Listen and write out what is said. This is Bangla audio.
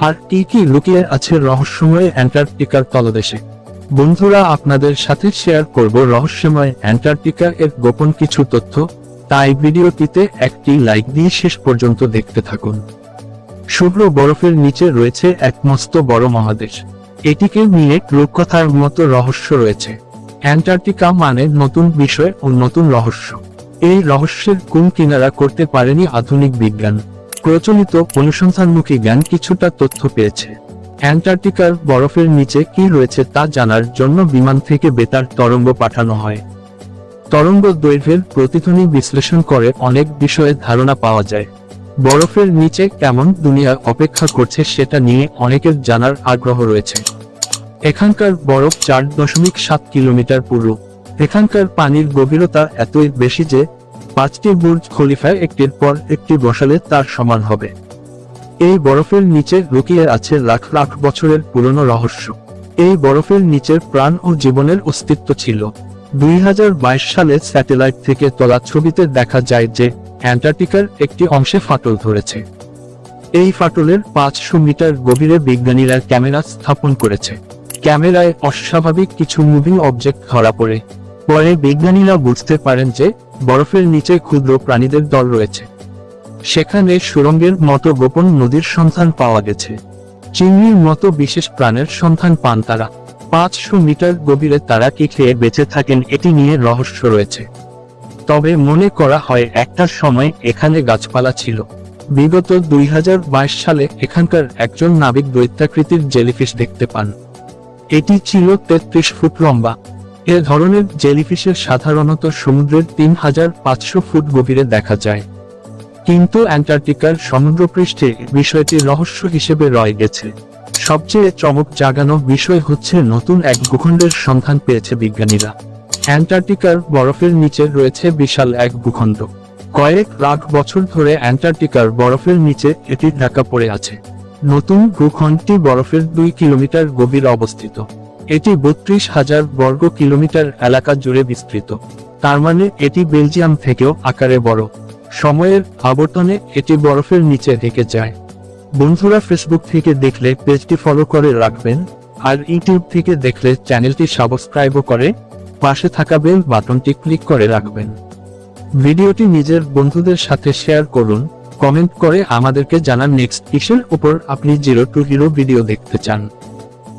আর কি লুকিয়ে আছে রহস্যময় অ্যান্টার্কটিকার তলদেশে? বন্ধুরা, আপনাদের সাথে শেয়ার করব রহস্যময় অ্যান্টার্কটিকা এর গোপন কিছু তথ্য। তাই ভিডিওটিতে একটি লাইক দিয়ে শেষ পর্যন্ত দেখতে থাকুন। শুভ্র বরফের নিচে রয়েছে এক মস্ত বড় মহাদেশ। এটিকে নিয়ে রূপকথার মতো রহস্য রয়েছে। অ্যান্টার্কটিকা মানে নতুন বিষয় ও নতুন রহস্য। এই রহস্যের কোন কিনারা করতে পারেনি আধুনিক বিজ্ঞান। প্রচলিত অনুসন্ধানমুখী জ্ঞান কিছুটা তথ্য পেয়েছে। অ্যান্টার্কটিকার বরফের নিচে কি রয়েছে তা জানার জন্য বিমান থেকে বেতার তরঙ্গ পাঠানো হয়। তরঙ্গ দৈর্ঘ্যের প্রতিধ্বনি বিশ্লেষণ করে অনেক বিষয়ে ধারণা পাওয়া যায়। বরফের নিচে কেমন দুনিয়া অপেক্ষা করছে সেটা নিয়ে অনেকের জানার আগ্রহ রয়েছে। এখানকার বরফ চার দশমিক সাত কিলোমিটার পুরু এখানকার পানির গভীরতা এতই বেশি যে পাঁচটি বুর্জ খলিফায় একটির পর একটি বসালে তার সমান হবে। এই বরফের নিচে লুকিয়ে আছে লাখ লাখ বছরের পুরনো রহস্য। এই বরফের নিচের প্রাণ ও জীবনের অস্তিত্ব ছিল। দুই সালে স্যাটেলাইট থেকে তোলা ছবিতে দেখা যায় যে অ্যান্টার্কটিকার একটি অংশে ফাটল ধরেছে। এই ফাটলের পাঁচশো মিটার গভীরে বিজ্ঞানীরা ক্যামেরা স্থাপন করেছে। ক্যামেরায় অস্বাভাবিক কিছু মুভিং অবজেক্ট ধরা পড়ে। পরে বিজ্ঞানীরা বুঝতে পারেন যে বরফের নিচে ক্ষুদ্র প্রাণীদের দল রয়েছে। সেখানে সুরঙ্গের মতো গোপন নদীর সন্ধান পাওয়া গেছে। চিংড়ির মতো বিশেষ প্রাণের সন্ধান পান তারা। পাঁচশো মিটার গভীরে তারা কি খেয়ে বেঁচে থাকেন এটি নিয়ে রহস্য রয়েছে। তবে মনে করা হয় একটা সময় এখানে গাছপালা ছিল। বিগত দুই হাজার বাইশ সালে এখানকার একজন নাবিক দৈত্যাকৃতির জেলিফিশ দেখতে পান। এটি ছিল তেত্রিশ ফুট লম্বা। এ ধরনের জেলিফিশের সাধারণত সমুদ্রের তিন হাজার পাঁচশো ফুট গভীরে দেখা যায়। কিন্তু অ্যান্টার্কটিকার সমুদ্রপৃষ্ঠে বিষয়টি রহস্য হিসেবে রয়ে গেছে। সবচেয়ে চমক জাগানো বিষয় হচ্ছে নতুন এক ভূখণ্ডের সন্ধান পেয়েছে বিজ্ঞানীরা। অ্যান্টার্কটিকার বরফের নিচে রয়েছে বিশাল এক ভূখণ্ড। কয়েক লাখ বছর ধরে অ্যান্টার্কটিকার বরফের নিচে এটি ঢাকা পড়ে আছে। নতুন ভূখণ্ডটি বরফের দুই কিলোমিটার গভীর অবস্থিত। এটি বত্রিশ হাজার বর্গ কিলোমিটার এলাকা জুড়ে বিস্তৃত। তার মানে এটি বেলজিয়াম থেকেও আকারে বড়। সময়ের আবর্তনে এটি বরফের নিচে ঢেকে যায়। বন্ধুরা ফেসবুক থেকে দেখলে পেজটি ফলো করে রাখবেন, আর ইউটিউব থেকে দেখলে চ্যানেলটি সাবস্ক্রাইবও করে পাশে থাকা বেল বাটনটি ক্লিক করে রাখবেন। ভিডিওটি নিজের বন্ধুদের সাথে শেয়ার করুন কমেন্ট করে আমাদেরকে জানান নেক্সট কিসের উপর আপনি জিরো টু হিরো ভিডিও দেখতে চান।